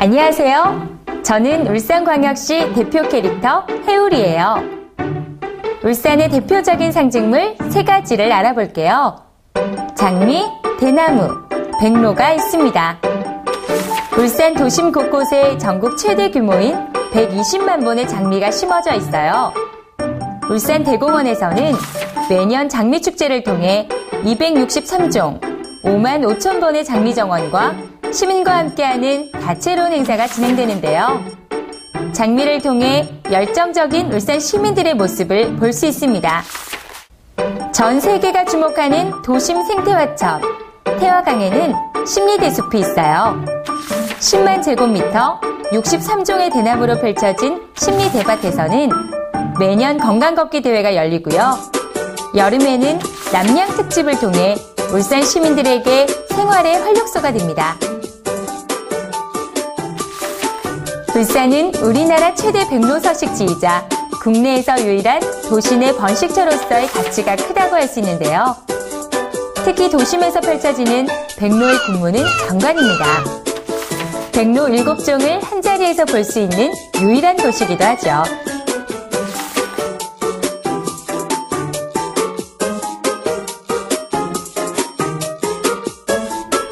안녕하세요. 저는 울산광역시 대표 캐릭터 해울이에요. 울산의 대표적인 상징물 세 가지를 알아볼게요. 장미, 대나무, 백로가 있습니다. 울산 도심 곳곳에 전국 최대 규모인 120만 본의 장미가 심어져 있어요. 울산 대공원에서는 매년 장미 축제를 통해 263종, 5만 5천 번의 장미 정원과 시민과 함께하는 다채로운 행사가 진행되는데요. 장미를 통해 열정적인 울산 시민들의 모습을 볼 수 있습니다. 전 세계가 주목하는 도심 생태화천 태화강에는 심리대숲이 있어요. 10만 제곱미터 63종의 대나무로 펼쳐진 심리대밭에서는 매년 건강 걷기 대회가 열리고요. 여름에는 남양 특집을 통해 울산 시민들에게 생활의 활력소가 됩니다. 울산은 우리나라 최대 백로 서식지이자 국내에서 유일한 도시 내 번식처로서의 가치가 크다고 할 수 있는데요. 특히 도심에서 펼쳐지는 백로의 군무는 장관입니다. 백로 7종을 한자리에서 볼 수 있는 유일한 도시기도 하죠.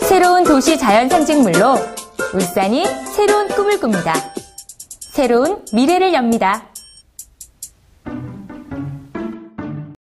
새로운 도시 자연 상징물로 울산이 새로운 꿈을 꿉니다. 새로운 미래를 엽니다.